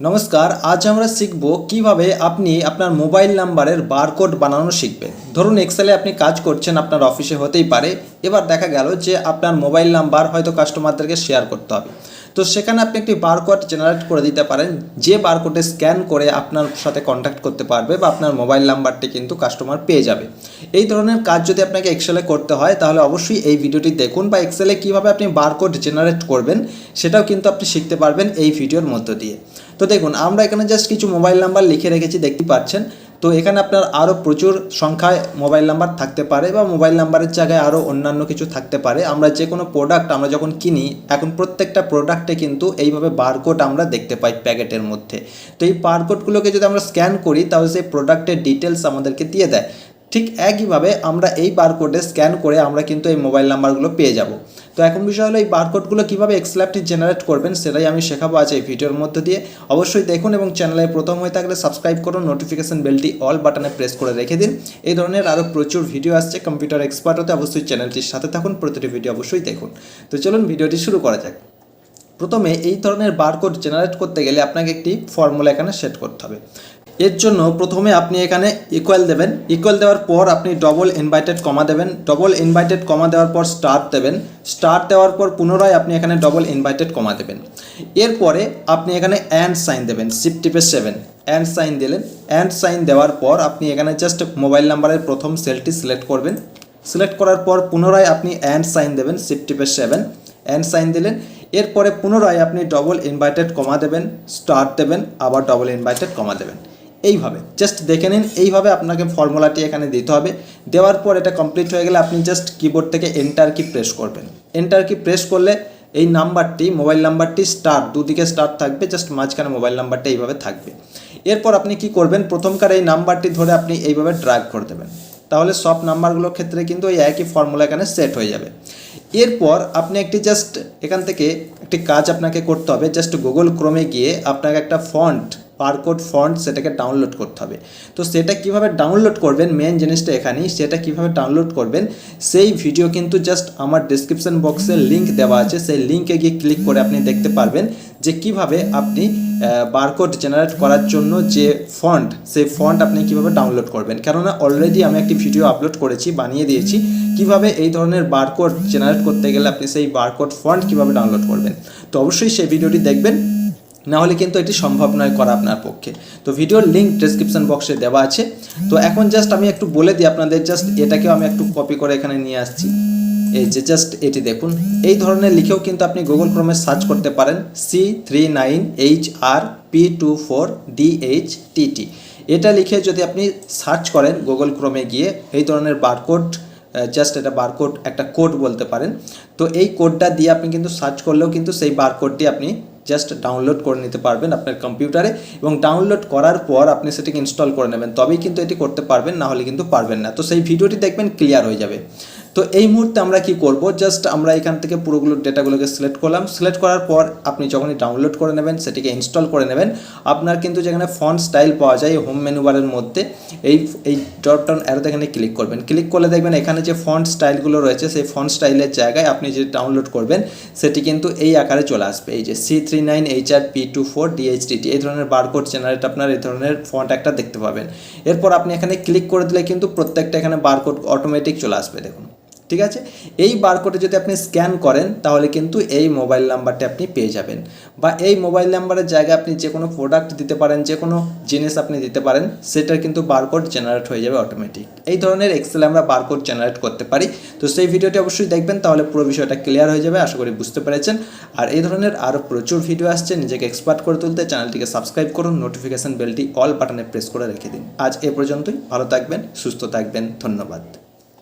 নমস্কার, আজ আমরা শিখব কীভাবে আপনি আপনার মোবাইল নাম্বারের বারকোড বানানো শিখবেন। ধরুন এক্সেলে আপনি কাজ করছেন, আপনার অফিসে হতেই পারে। এবার দেখা গেল যে আপনার মোবাইল নাম্বার হয়তো কাস্টমারদেরকে শেয়ার করতে হবে। তো সেখানে আপনি একটি বারকোড জেনারেট করে দিতে পারেন, যে বারকোডে স্ক্যান করে আপনার সাথে কন্ট্যাক্ট করতে পারবে বা আপনার মোবাইল নাম্বারটি কিন্তু কাস্টমার পেয়ে যাবে। এই ধরনের কাজ যদি আপনাকে এক্সেলে করতে হয়, তাহলে অবশ্যই এই ভিডিওটি দেখুন বা এক্সেলে কীভাবে আপনি বারকোড জেনারেট করবেন, সেটাও কিন্তু আপনি শিখতে পারবেন এই ভিডিওর মধ্য দিয়ে। তো দেখুন, আমরা এখানে জাস্ট কিছু মোবাইল নাম্বার লিখে রেখেছি দেখতে পাচ্ছেন। তো এখানে আপনার আরও প্রচুর সংখ্যায় মোবাইল নাম্বার থাকতে পারে বা মোবাইল নাম্বারের জায়গায় আরও অন্যান্য কিছু থাকতে পারে। আমরা যে কোনো প্রোডাক্ট আমরা যখন কিনি, এখন প্রত্যেকটা প্রোডাক্টে কিন্তু এইভাবে বারকোড আমরা দেখতে পাই প্যাকেটের মধ্যে। তো এই বারকোডগুলোকে যদি আমরা স্ক্যান করি, তাহলে সেই প্রোডাক্টের ডিটেলস আমাদেরকে দিয়ে দেয়। ঠিক একইভাবে আমরা এই বারকোডে স্ক্যান করে আমরা কিন্তু এই মোবাইল নাম্বারগুলো পেয়ে যাব। তো এখন বিষয় হলো এই বারকোডগুলো কীভাবে এক্সল্যাপটি জেনারেট করবেন সেটাই আমি শেখাবো আজ এই ভিডিওর মধ্যে দিয়ে। অবশ্যই দেখুন এবং চ্যানেলে প্রথম হয়ে থাকলে সাবস্ক্রাইব করুন নোটিফিকেশন বেলটি অল বাটনে প্রেস করে রেখে দিন। এই ধরনের আরও প্রচুর ভিডিও আসছে কম্পিউটার এক্সপার্ট হতে অবশ্যই চ্যানেলটির সাথে থাকুন, প্রতিটি ভিডিও অবশ্যই দেখুন। তো চলুন ভিডিওটি শুরু করা যাক। প্রথমে এই ধরনের বারকোড জেনারেট করতে গেলে আপনাকে একটি ফর্মুলা এখানে সেট করতে হবে। এর জন্য প্রথমে আপনি এখানে ইকুয়াল দেবেন। ইকুয়াল দেওয়ার পর আপনি ডবল ইনভাইটেড কমা দেবেন। ডবল ইনভাইটেড কমা দেওয়ার পর স্টার দেবেন। স্টার দেওয়ার পর পুনরায় আপনি এখানে ডবল ইনভাইটেড কমা দেবেন। এরপরে আপনি এখানে অ্যান্ড সাইন দেবেন। সিপ টিপে সেভেন অ্যান্ড সাইন দিলেন। অ্যান্ড সাইন দেওয়ার পর আপনি এখানে জাস্ট মোবাইল নাম্বারের প্রথম সেলটি সিলেক্ট করবেন। সিলেক্ট করার পর পুনরায় আপনি অ্যান্ড সাইন দেবেন। সিপ টিপে সেভেন অ্যান্ড সাইন দিলেন। এরপরে পুনরায় আপনি ডবল ইনভাইটেড কমা দেবেন। স্টার দেবেন। আবার ডবল ইনভাইটেড কমা দেবেন। এইভাবে জাস্ট দেখে নিন, এইভাবে আপনাকে ফর্মুলাটি এখানে দিতে হবে। দেওয়ার পর এটা কমপ্লিট হয়ে গেলে আপনি জাস্ট কিবোর্ড থেকে এন্টার কি প্রেস করবেন। এন্টার কি প্রেস করলে এই নাম্বারটি মোবাইল নাম্বারটি স্টার দুদিকে স্টার থাকবে জাস্ট মাঝখানে মোবাইল নাম্বারটা এইভাবে থাকবে। এরপর আপনি কি করবেন? প্রথমকার এই নাম্বারটি ধরে আপনি এইভাবে ড্র্যাগ করে দেবেন। তাহলে সব নাম্বারগুলোর ক্ষেত্রে কিন্তু এই একই ফর্মুলা এখানে সেট হয়ে যাবে। এরপর আপনি একটি জাস্ট এখান থেকে একটি কাজ আপনাকে করতে হবে। জাস্ট গুগল ক্রোমে গিয়ে আপনাকে একটা ফন্ট বারকোড ফন্ট সেটাকে ডাউনলোড করতে হবে। তো সেটা কীভাবে ডাউনলোড করবেন মেন জিনিসটা এখানেই, সেটা কীভাবে ডাউনলোড করবেন, সেই ভিডিও কিন্তু জাস্ট আমার ডিসক্রিপশন বক্সে লিঙ্ক দেওয়া আছে। সেই লিঙ্কে গিয়ে ক্লিক করে আপনি দেখতে পারবেন যে কীভাবে আপনি বারকোড জেনারেট করার জন্য যে ফন্ট সেই ফন্ট আপনি কীভাবে ডাউনলোড করবেন। কেননা অলরেডি আমি একটি ভিডিও আপলোড করেছি, বানিয়ে দিয়েছি। কীভাবে এই ধরনের বারকোড জেনারেট করতে গেলে আপনি সেই বারকোড ফন্ট কীভাবে ডাউনলোড করবেন? তো অবশ্যই সেই ভিডিওটি দেখবেন। না হলে কিন্তু এটি সম্ভব নয় করা আপনার পক্ষে। তো ভিডিওর লিঙ্ক ডিসক্রিপশন বক্সে দেওয়া আছে। তো এখন জাস্ট আমি একটু বলে দিই আপনাদের জাস্ট এটাকেও আমি একটু কপি করে এখানে নিয়ে আসছি। এই যে জাস্ট এটি দেখুন। এই ধরনের লিখেও কিন্তু আপনি গুগল ক্রমে সার্চ করতে পারেন C three nine H R P two four D H T T এটা লিখে যদি আপনি সার্চ করেন গুগল ক্রমে গিয়ে, এই ধরনের বারকোড জাস্ট এটা বারকোড একটা কোড বলতে পারেন। তো এই কোডটা দিয়ে আপনি কিন্তু সার্চ করলেও কিন্তু সেই বারকোডটি আপনি জাস্ট ডাউনলোড করে নিতে পারবেন আপনার কম্পিউটারে এবং ডাউনলোড করার পর আপনি সেটিকে ইনস্টল করে নেবেন। তবেই কিন্তু এটি করতে পারবেন, না হলে কিন্তু পারবেন না। তো সেই ভিডিওটি দেখবেন ক্লিয়ার হয়ে যাবে। তো এই মুহূর্তে আমরা কি করব? জাস্ট আমরা এখান থেকে পুরোগুলো ডেটাগুলোকে সিলেক্ট করলাম। সিলেক্ট করার পর আপনি যখনই ডাউনলোড করে নেবেন, সেটিকে ইনস্টল করে নেবেন। আপনার কিন্তু যেখানে ফন্ট স্টাইল পাওয়া যায় হোম মেনু বারের মধ্যে, এই এই ডট ডাউন অ্যারোতে এখানে ক্লিক করবেন। ক্লিক করলে দেখবেন এখানে যে ফন্ট স্টাইলগুলো রয়েছে, সেই ফন্ট স্টাইলের জায়গায় আপনি যে ডাউনলোড করবেন, সেটি কিন্তু এই আকারে চলে আসবে। এই যে C three nine H R P two four DHDT এই ধরনের বারকোড জেনারেট আপনার এই ধরনের ফন্ট একটা দেখতে পাবেন। এরপর আপনি এখানে ক্লিক করে দিলে কিন্তু প্রত্যেকটা এখানে বারকোড অটোমেটিক চলে আসবে, দেখুন। ঠিক আছে? এই বারকোডে যদি আপনি স্ক্যান করেন, তাহলে কিন্তু এই মোবাইল নাম্বারটি আপনি পেয়ে যাবেন। বা এই মোবাইল নাম্বারের জায়গায় আপনি যে কোনো প্রোডাক্ট দিতে পারেন যে কোনো জিনিস আপনি দিতে পারেন, সেটার কিন্তু বারকোড জেনারেট হয়ে যাবে অটোমেটিক এই ধরনের এক্সেলে আমরা বারকোড জেনারেট করতে পারি। তো সেই ভিডিওটি অবশ্যই দেখবেন, তাহলে পুরো বিষয়টা ক্লিয়ার হয়ে যাবে, আশা করি বুঝতে পেরেছেন। আর এই ধরনের আরও প্রচুর ভিডিও আসছে, নিজেকে এক্সপার্ট করে তুলতে চ্যানেলটিকে সাবস্ক্রাইব করুন নোটিফিকেশান বেলটি অল বাটনে প্রেস করে রেখে দিন। আজ এ পর্যন্তই, ভালো থাকবেন, সুস্থ থাকবেন, ধন্যবাদ।